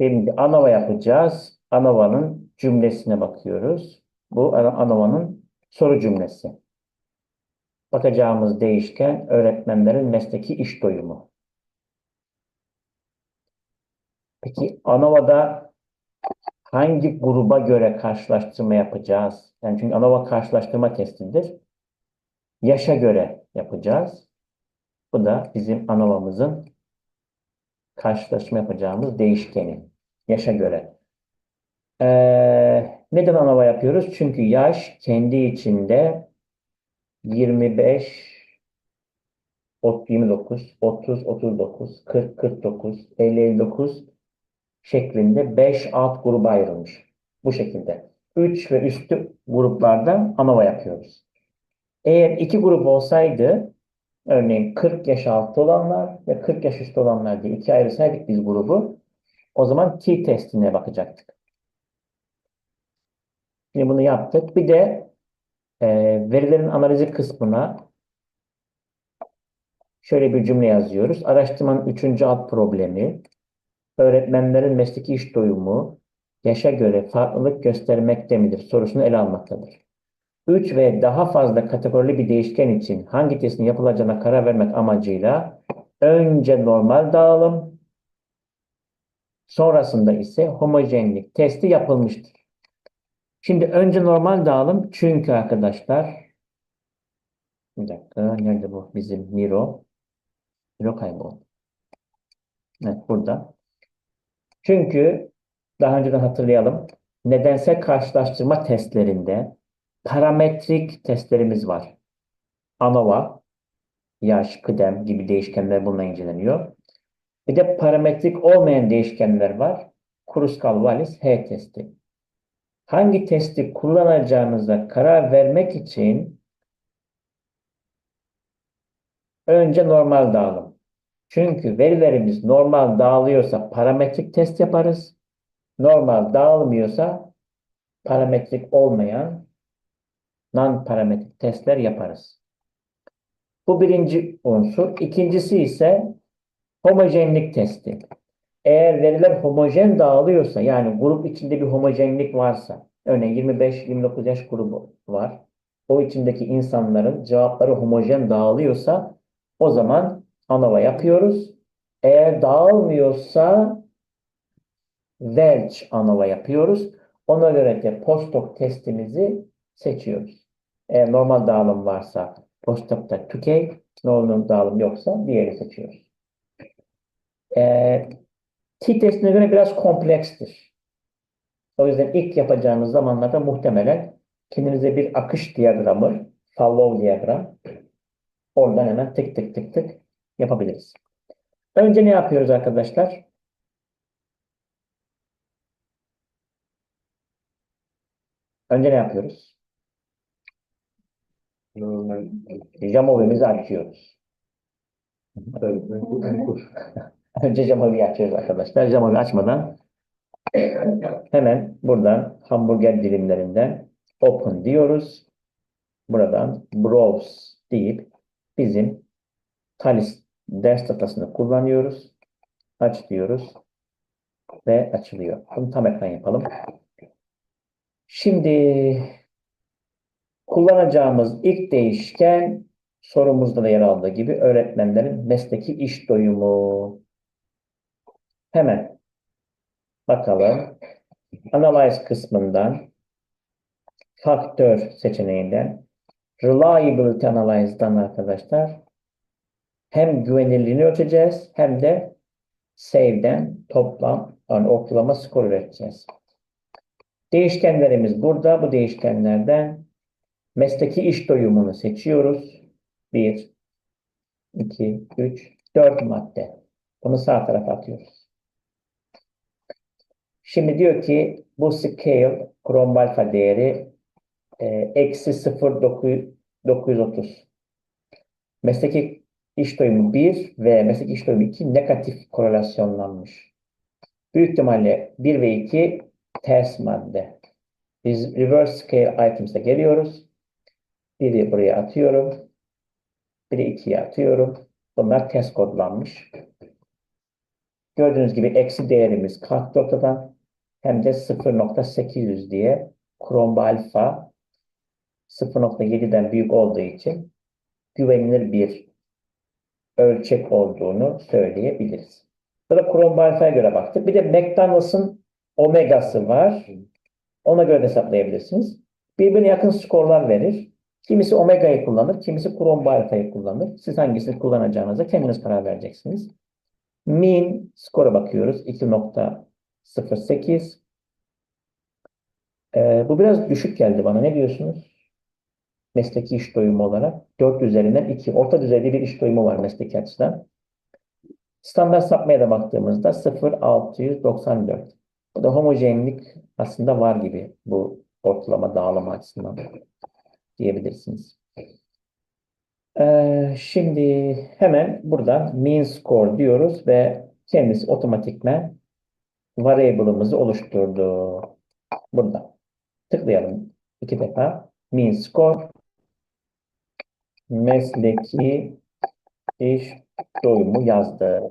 Şimdi ANOVA yapacağız. ANOVA'nın cümlesine bakıyoruz. Bu ANOVA'nın soru cümlesi. Bakacağımız değişken öğretmenlerin mesleki iş doyumu. Peki ANOVA'da hangi gruba göre karşılaştırma yapacağız? Yani çünkü ANOVA karşılaştırma testidir. Yaşa göre yapacağız. Bu da bizim ANOVA'mızın karşılaştırma yapacağımız değişkeni. Yaşa göre. Ee, neden ANOVA yapıyoruz? Çünkü yaş kendi içinde 25, ot- 29, 30, 39, 40, 49, 50, 59 şeklinde 5 alt gruba ayrılmış. Bu şekilde. 3 ve üstü gruplarda ANOVA yapıyoruz. Eğer iki grup olsaydı, örneğin 40 yaş altı olanlar ve 40 yaş üstü olanlar diye ikiye ayırsaydık biz grubu, o zaman T testine bakacaktık. Şimdi bunu yaptık. Bir de e, verilerin analizi kısmına şöyle bir cümle yazıyoruz. Araştırmanın üçüncü alt problemi, öğretmenlerin mesleki iş doyumu yaşa göre farklılık göstermekte midir sorusunu ele almaktadır. 3 ve daha fazla kategorili bir değişken için hangi testin yapılacağına karar vermek amacıyla önce normal dağılım, sonrasında ise homojenlik testi yapılmıştır. Şimdi önce normal dağılım çünkü arkadaşlar bir dakika nerede bu bizim Miro? Miro kayboldu. Evet burada. Çünkü daha önceden hatırlayalım. Nedensel karşılaştırma testlerinde parametrik testlerimiz var. ANOVA, yaş, kıdem gibi değişkenler bununla inceleniyor. Bir de parametrik olmayan değişkenler var. Kruskal-Wallis H testi. Hangi testi kullanacağınıza karar vermek için önce normal dağılım. Çünkü verilerimiz normal dağılıyorsa parametrik test yaparız. Normal dağılmıyorsa parametrik olmayan non-parametrik testler yaparız. Bu birinci unsur. İkincisi ise homojenlik testi. Eğer veriler homojen dağılıyorsa yani grup içinde bir homojenlik varsa örneğin 25-29 yaş grubu var. O içindeki insanların cevapları homojen dağılıyorsa o zaman ANOVA yapıyoruz. Eğer dağılmıyorsa Welch ANOVA yapıyoruz. Ona göre de post-hoc testimizi seçiyoruz. Eğer normal dağılım varsa post-hoc'ta Tukey, normal dağılım yoksa diğeri seçiyoruz. Ee, T testine göre biraz komplekstir. O yüzden ilk yapacağınız zamanlarda muhtemelen kendinize bir akış diyagramı, follow diyagram, oradan hemen tık tık tık tık yapabiliriz. Önce ne yapıyoruz arkadaşlar? Önce ne yapıyoruz? Jamovimizi açıyoruz. Önce Jamovi'yi açıyoruz arkadaşlar. Jamovi açmadan hemen buradan hamburger dilimlerinden open diyoruz. Buradan browse deyip bizim Talis ders datasını kullanıyoruz. Aç diyoruz. Ve açılıyor. Bunu tam ekran yapalım. Şimdi kullanacağımız ilk değişken sorumuzda da yer aldığı gibi öğretmenlerin mesleki iş doyumu. Hemen bakalım. Analyze kısmından faktör seçeneğinden reliability analyze'dan arkadaşlar hem güvenilirliğini ölçeceğiz hem de save'den toplam yani ortalama skor üreteceğiz. Değişkenlerimiz burada. Bu değişkenlerden mesleki iş doyumunu seçiyoruz. 1, 2, 3, 4 madde. Bunu sağ tarafa atıyoruz. Şimdi diyor ki bu scale krom alfa değeri e, eksi 0,930. Mesleki iş doyumu 1 ve mesleki iş doyumu 2 negatif korelasyonlanmış. Büyük ihtimalle 1 ve 2 ters madde. Biz reverse scale items'e geliyoruz. Biri buraya atıyorum. Biri ikiye atıyorum. Bunlar test kodlanmış. Gördüğünüz gibi eksi değerimiz kalktı ortadan. Hem de 0.800 diye Chrome alfa 0.7'den büyük olduğu için güvenilir bir ölçek olduğunu söyleyebiliriz. Burada Chrome alfaya göre baktık. Bir de McDonald's'ın omegası var. Ona göre de hesaplayabilirsiniz. Birbirine yakın skorlar verir. Kimisi omega'yı kullanır, kimisi Chrome alfayı kullanır. Siz hangisini kullanacağınıza kendiniz karar vereceksiniz. Mean skora bakıyoruz. 2.08. Ee, bu biraz düşük geldi bana. Ne diyorsunuz? Mesleki iş doyumu olarak. 4 üzerinden 2. Orta düzeyde bir iş doyumu var mesleki açıdan. Standart sapmaya da baktığımızda 0.694. Bu da homojenlik aslında var gibi bu ortalama dağılma açısından diyebilirsiniz. Ee, şimdi hemen buradan mean score diyoruz ve kendisi otomatikmen variable'ımızı oluşturdu. Burada. Tıklayalım iki defa. Mean score mesleki iş doyumu yazdı.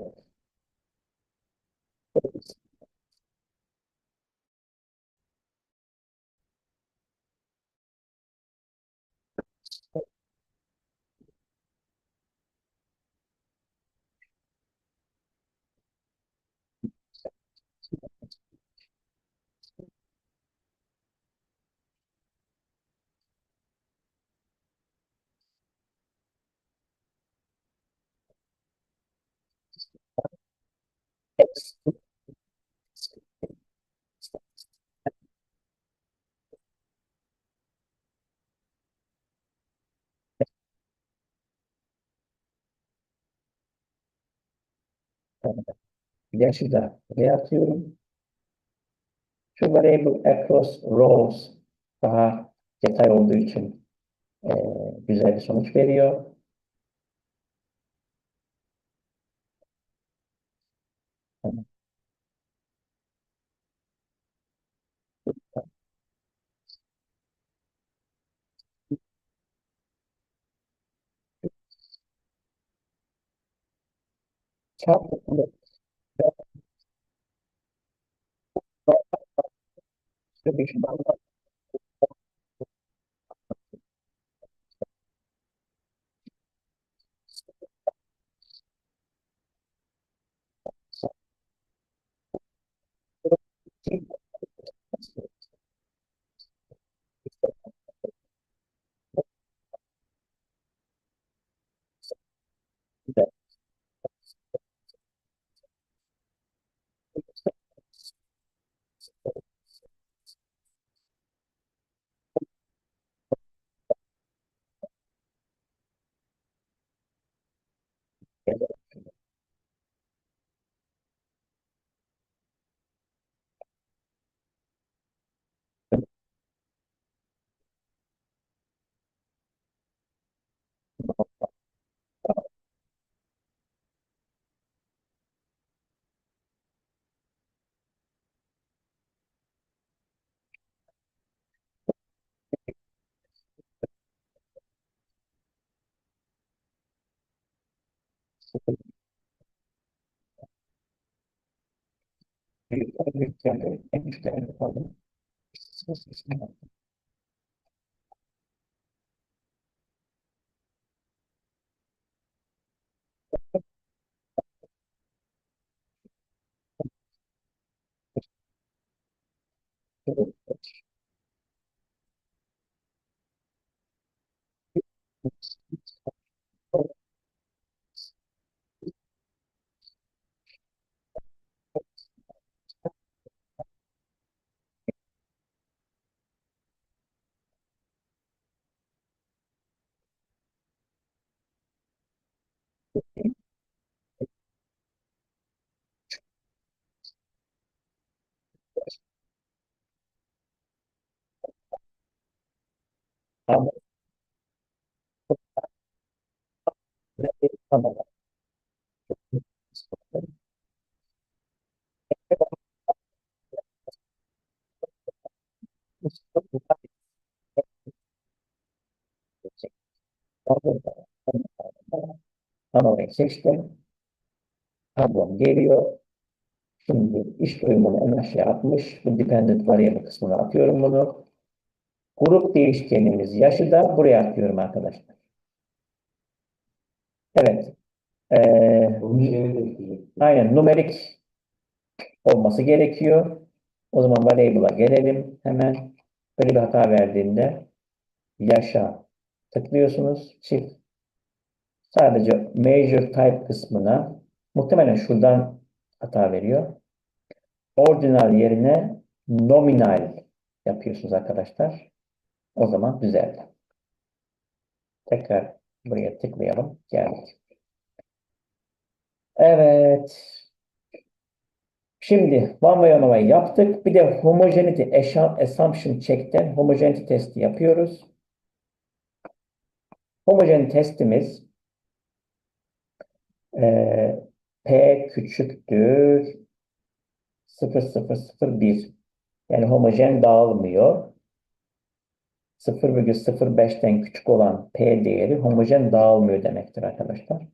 Yaşı da buraya atıyorum. Şu variable across rows daha detay olduğu için e, güzel bir sonuç veriyor. distribution bir şey var. Ama Tamam. Tablom seçtim. Tablom geliyor. Şimdi iş doyumunu en aşağı atmış. Bu dependent variable kısmına atıyorum bunu. Grup değişkenimiz yaşı da buraya atıyorum arkadaşlar. Evet. Ee, aynen numerik olması gerekiyor. O zaman variable'a gelelim. Hemen böyle bir hata verdiğinde yaşa tıklıyorsunuz. Çift. Sadece major type kısmına muhtemelen şuradan hata veriyor. Ordinal yerine nominal yapıyorsunuz arkadaşlar. O zaman düzeldi. Tekrar buraya tıklayalım. Geldik. Evet. Şimdi one way on way yaptık. Bir de homogeneity assu- assumption check'ten homogeneity testi yapıyoruz. Homojen testimiz eee, P küçüktür 0,001 yani homojen dağılmıyor. 0,05'ten küçük olan P değeri homojen dağılmıyor demektir arkadaşlar.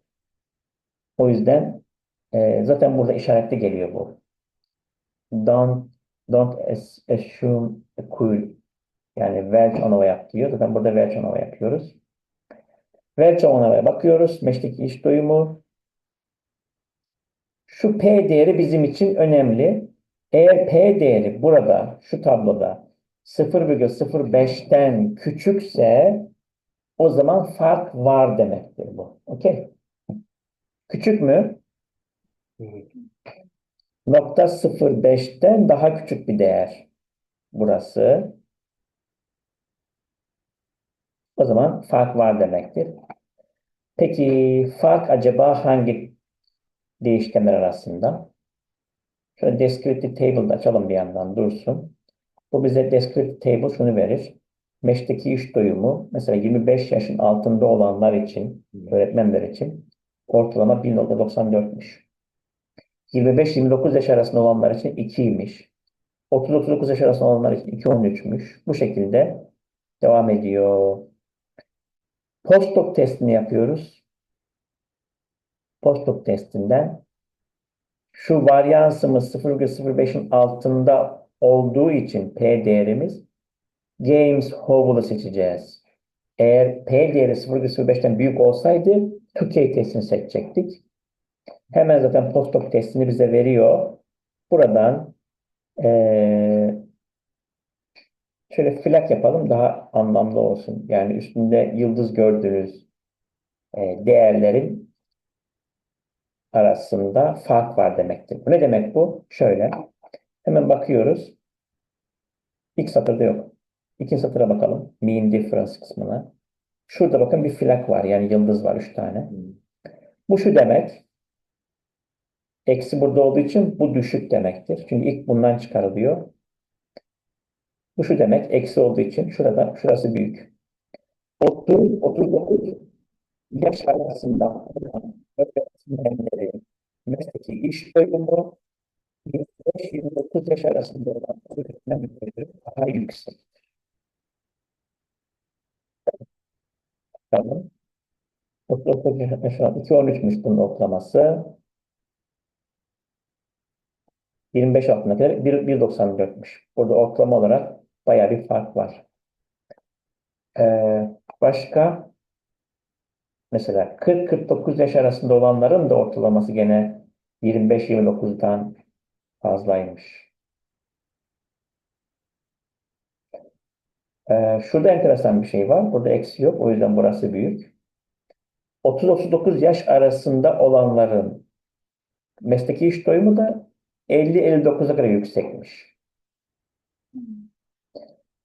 O yüzden eee, zaten burada işaretli geliyor bu. Don't, don't as- assume a cool yani Welch ANOVA yap diyor. Zaten burada Welch ANOVA yapıyoruz. Welch ANOVA'ya bakıyoruz. Meşteki iş doyumu. Şu P değeri bizim için önemli. Eğer P değeri burada, şu tabloda 0,05'ten küçükse o zaman fark var demektir bu. Okey. Küçük mü? Nokta 0,5'ten daha küçük bir değer. Burası. O zaman fark var demektir. Peki fark acaba hangi değişkenler arasında? Şöyle descriptive table'da açalım bir yandan dursun. Bu bize descriptive table şunu verir. Meşteki iş doyumu mesela 25 yaşın altında olanlar için, öğretmenler için ortalama 1.94'müş. 25-29 yaş arasında olanlar için 2'ymiş. 30-39 yaş arasında olanlar için 2.13'müş. Bu şekilde devam ediyor. Postdoc testini yapıyoruz. Postdoc testinden şu varyansımız 0,05'in altında olduğu için P değerimiz James Howell'ı seçeceğiz. Eğer P değeri 0,05'ten büyük olsaydı Tukey testini seçecektik. Hemen zaten postdoc testini bize veriyor. Buradan eee şöyle flag yapalım daha anlamlı olsun. Yani üstünde yıldız gördüğünüz e, değerlerin arasında fark var demektir. Bu ne demek bu? Şöyle. Hemen bakıyoruz. İlk satırda yok. İkinci satıra bakalım. Mean difference kısmına. Şurada bakın bir flag var. Yani yıldız var. Üç tane. Bu şu demek. Eksi burada olduğu için bu düşük demektir. Çünkü ilk bundan çıkarılıyor. Bu şu demek. Eksi olduğu için şurada, şurası büyük. 30, 39 yaş arasında mesleki iş bölümü 25-29 yaş arasında olan öğretmenlerin daha yüksek. Tamam. 39 yaş arasında 2-13'müş bunun ortalaması. 25 altındakiler 1.94'müş. Burada ortalama olarak bayağı bir fark var. Ee, başka mesela 40-49 yaş arasında olanların da ortalaması gene 25-29'dan fazlaymış. Ee, şurada enteresan bir şey var. Burada eksi yok. O yüzden burası büyük. 30-39 yaş arasında olanların mesleki iş doyumu da 50-59'a göre yüksekmiş.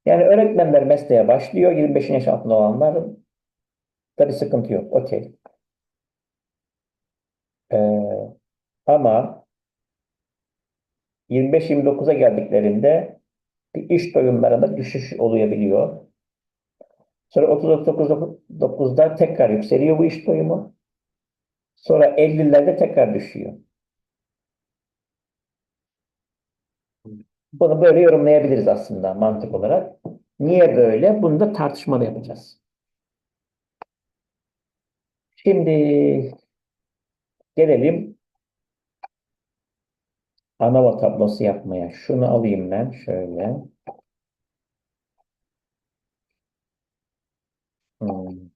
Yani öğretmenler mesleğe başlıyor. 25 yaş altında olanların da bir sıkıntı yok. Okey. Ee, ama 25-29'a geldiklerinde bir iş doyumlarında düşüş oluyabiliyor. Sonra 30-39'da tekrar yükseliyor bu iş doyumu. Sonra 50'lerde tekrar düşüyor. Bunu böyle yorumlayabiliriz aslında mantık olarak. Niye böyle? Bunu da tartışmalı yapacağız. Şimdi gelelim ANOVA tablosu yapmaya. Şunu alayım ben şöyle. Hmm.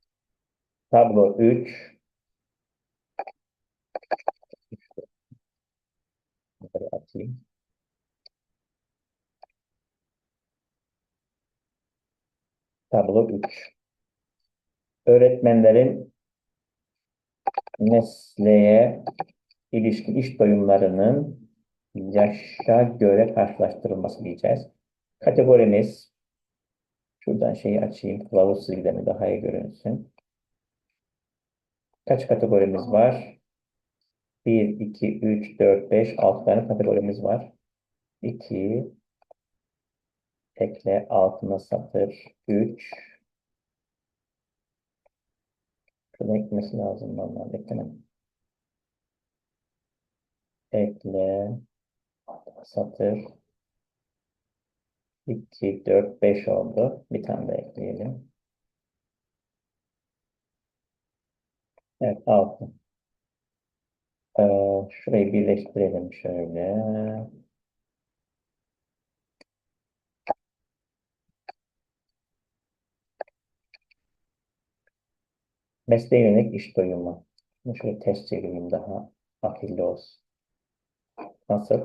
Tablo 3. Yukarı atayım. Tablo 3. Öğretmenlerin mesleğe ilişkin iş doyumlarının yaşa göre karşılaştırılması diyeceğiz. Kategorimiz şuradan şeyi açayım. Kılavuz çizgilerimi daha iyi görünsün. Kaç kategorimiz var? 1, 2, 3, 4, 5, 6 tane kategorimiz var. 2 ekle altına satır 3 şunu eklemesi lazım normalde eklemem. Ekle satır 2, 4, 5 oldu. Bir tane de ekleyelim. Evet 6. Ee, şurayı birleştirelim şöyle. Mesleğe yönelik iş doyumu. Şöyle test çevireyim daha akıllı olsun. Nasıl?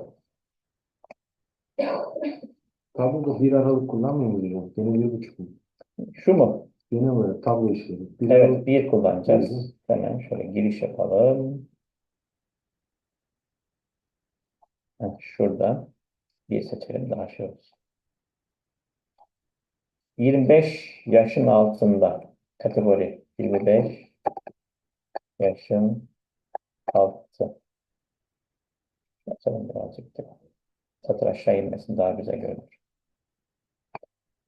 Tabloda bir aralık kullanmıyor muyuz? Gene bir buçuk mu? Şu mu? Gene böyle tablo işleri. Bir Evet, aralık bir kullanacağız. Hı. Hemen şöyle giriş yapalım. Heh, şurada bir seçelim daha şey olsun. 25 yaşın altında kategori 25 yaşın altı. Açalım birazcık da. Satır aşağı inmesin daha güzel görünür.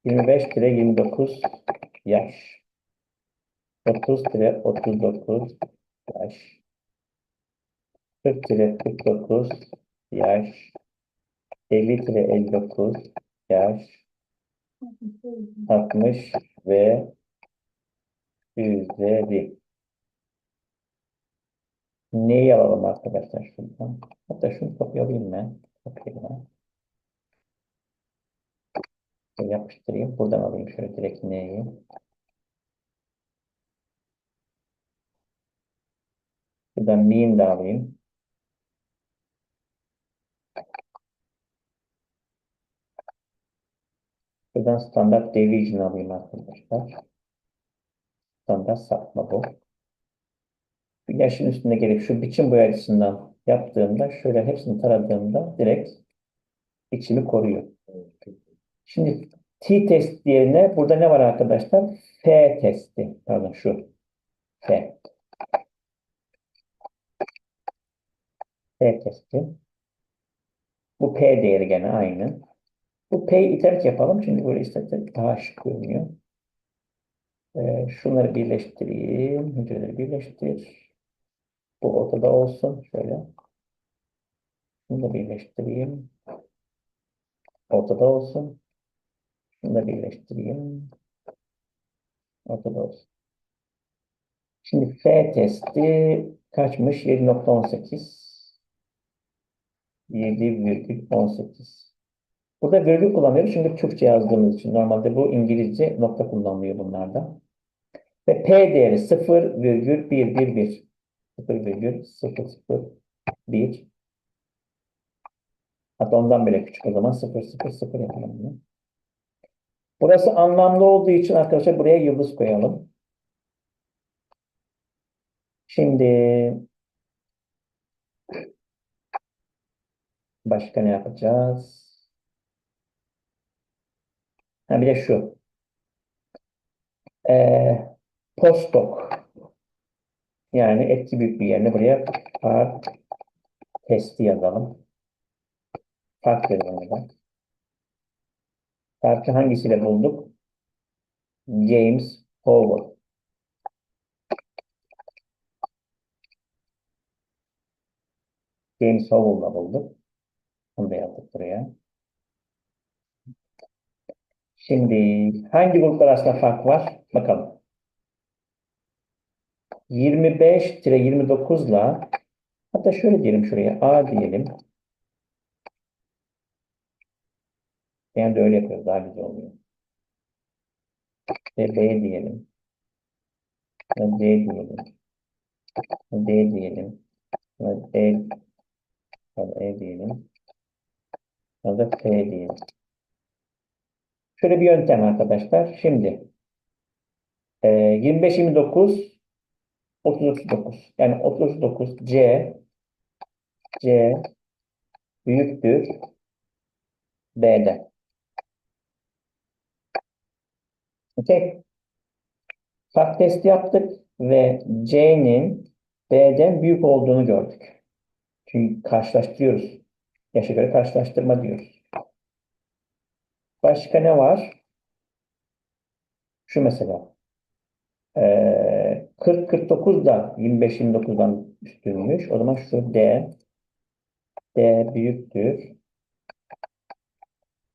25 ile 29 yaş. 30 ile 39 yaş. 40 ile 49 yaş. 50 ile 59 yaş. 60 ve üzeri. Neyi alalım arkadaşlar şuradan? Hatta şunu kopyalayayım ben. Kopyalayayım ben. Yapıştırayım. Buradan alayım şöyle direkt neyi. Buradan mean de alayım. Buradan standart deviation alayım arkadaşlar. Standart sapma bu. Yaşın üstüne gelip şu biçim boyacısından yaptığımda şöyle hepsini taradığımda direkt içimi koruyor. Şimdi t-test yerine burada ne var arkadaşlar? F testi. Pardon şu. F. F testi. Bu P değeri gene aynı. Bu P'yi iterik yapalım. Çünkü böyle istersek daha şık görünüyor. Ee, şunları birleştireyim. Hücreleri birleştir. Bu ortada olsun. Şöyle. Şunu da birleştireyim. Ortada olsun. Şunu da birleştireyim. Ortada olsun. Şimdi F testi kaçmış? 7.18 7,18 Burada virgül kullanıyoruz çünkü Türkçe yazdığımız için. Normalde bu İngilizce nokta kullanılıyor bunlarda. Ve P değeri 0,111 0,001 Hatta ondan bile küçük o zaman 0,00 yapalım bunu. Burası anlamlı olduğu için arkadaşlar buraya yıldız koyalım. Şimdi başka ne yapacağız? Ha bir de şu. Ee, postdoc. Yani etki büyük bir yerine buraya fark testi yazalım. Fark yazalım da. Farkı hangisiyle bulduk? James Howell. James Howell'la bulduk. Onu da yazdık buraya. Şimdi hangi gruplar arasında fark var? Bakalım. 25-29 ile hatta şöyle diyelim şuraya A diyelim. Yani de öyle yapıyoruz. Daha güzel oluyor. Ve B diyelim. Ve C diyelim. Ve D diyelim. Ve E, ve E diyelim. Ve da F diyelim. Şöyle bir yöntem arkadaşlar. Şimdi e, 25, 29, 30, 39. Yani 30, 39 C C büyüktür B'den. Okey. Sak testi yaptık ve C'nin B'den büyük olduğunu gördük. Çünkü karşılaştırıyoruz. Yaşa göre karşılaştırma diyoruz. Başka ne var? Şu mesela. Ee, 40-49 da 25-29'dan üstünmüş. O zaman şu D D büyüktür.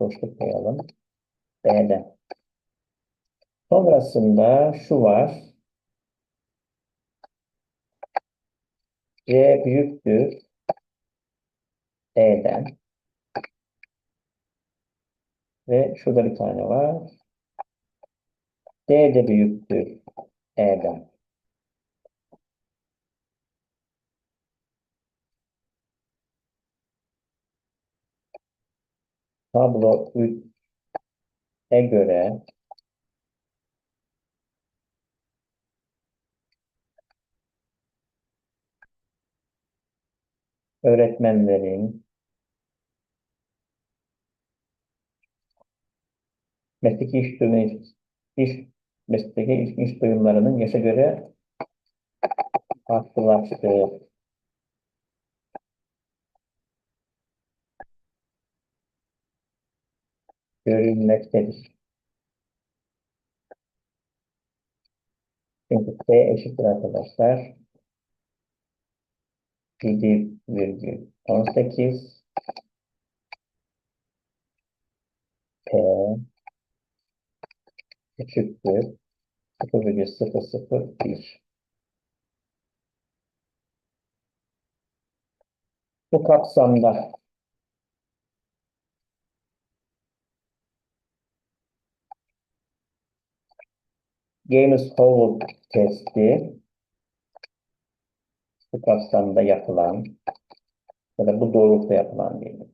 Boşluk koyalım. B'den. Sonrasında şu var. C büyüktür. E'den. Ve şurada bir tane var. D de büyüktür. E'den. Tablo 3'e göre öğretmenlerin mesleki iş duyumu, iş, mesleki iş, iş duyumlarının yaşa göre farklılaştığı görülmektedir. Çünkü T eşittir arkadaşlar. 7,18 P eşittir 0,001 Bu kapsamda Games-Howell testi bu kapsamda yapılan ya da bu doğrultuda yapılan diyelim.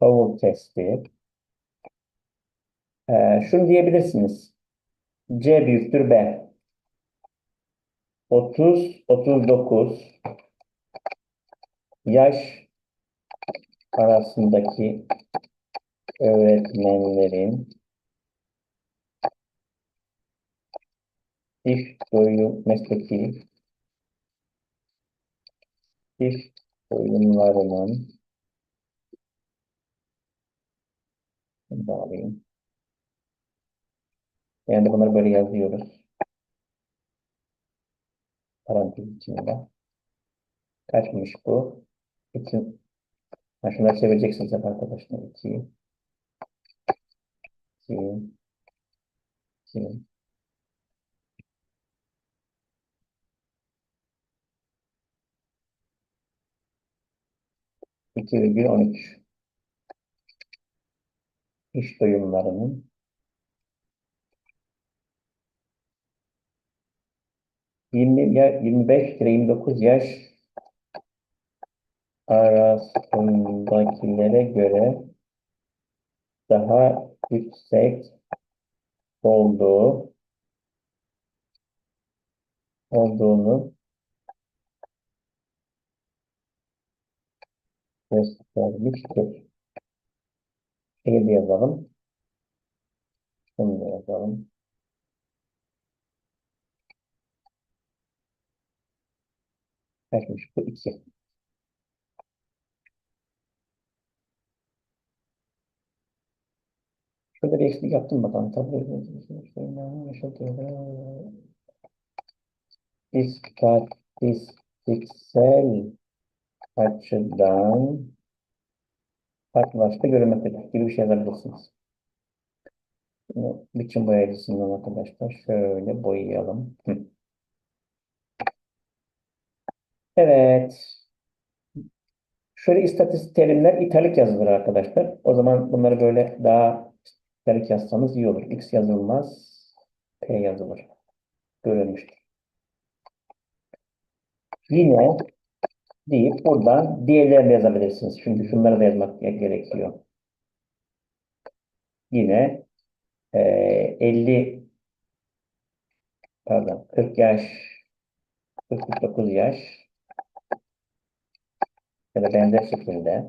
Howell testi. Ee, şunu diyebilirsiniz. C büyüktür B. 30, 39 yaş arasındaki öğretmenlerin iş doyum mesleki iş da alayım. Yani bunları böyle yazıyoruz. Parantez içinde. Kaçmış bu? İki. Ha, şunları çevireceksiniz hep arkadaşlar. İki. İki virgül on üç. İş doyumlarının 20 ya 25 ile 29 yaş arasındakilere göre daha yüksek olduğu olduğunu göstermiştir. Şeyi de yazalım. Şunu da yazalım. Kaçmış bu? 2. Şurada bir eksik yaptım bakalım. Tablo İstatistiksel açıdan farklılaştı görülmektedir gibi bir şey yazabilirsiniz. Bunu biçim boyayıcısından arkadaşlar şöyle boyayalım. Evet. Şöyle istatistik terimler italik yazılır arkadaşlar. O zaman bunları böyle daha italik yazsanız iyi olur. X yazılmaz. P yazılır. Görülmüştür. Yine deyip buradan diğerlerini yazabilirsiniz. Çünkü şunları da yazmak gerekiyor. Yine eee 50 pardon 40 yaş 49 yaş ya da benzer şekilde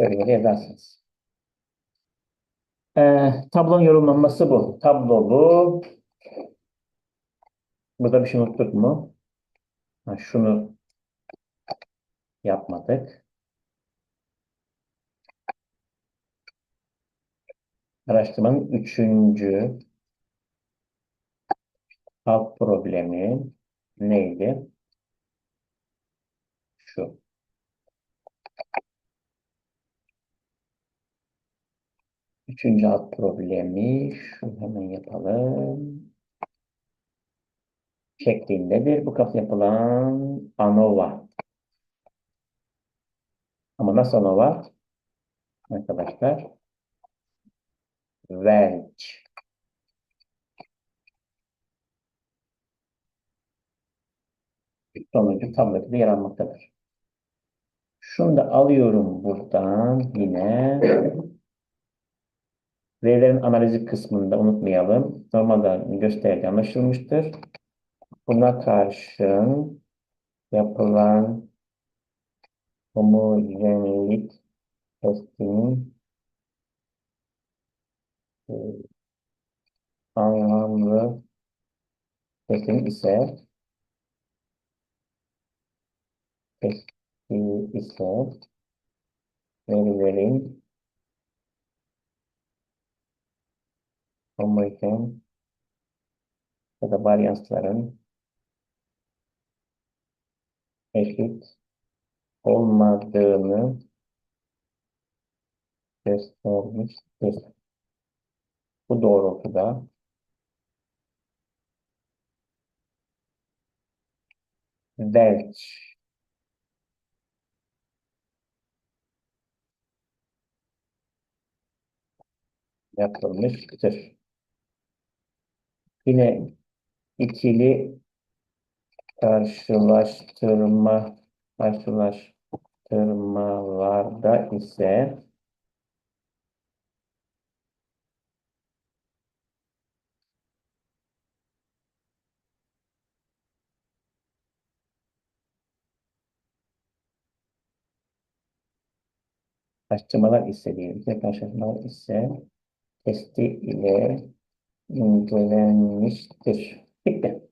şöyle böyle yazarsınız. Ee, tablonun yorumlanması bu. Tablo bu. Burada bir şey unuttuk mu? Ha, şunu yapmadık. Araştırmanın üçüncü alt problemi neydi? Şu. Üçüncü alt problemi şu hemen yapalım. Şeklindedir. Bu kapı yapılan ANOVA. Ama nasıl ANOVA? Arkadaşlar. Welch. Sonucu tabloda yer almaktadır. Şunu da alıyorum buradan yine. Verilerin analizi kısmında unutmayalım. Normalde gösterdiği anlaşılmıştır. Buna karşın yapılan homojenelik testinin e, anlamlı testi ise testi ise verilerin homojen ya da varyansların eşit olmadığını göstermiştir. Bu doğrultuda Welch yapılmıştır. Yine ikili karşılaştırma karşılaştırmalarda ise karşılaştırmalar ise diyelim. Karşılaştırmalar ise testi ile incelenmiştir. Bitti.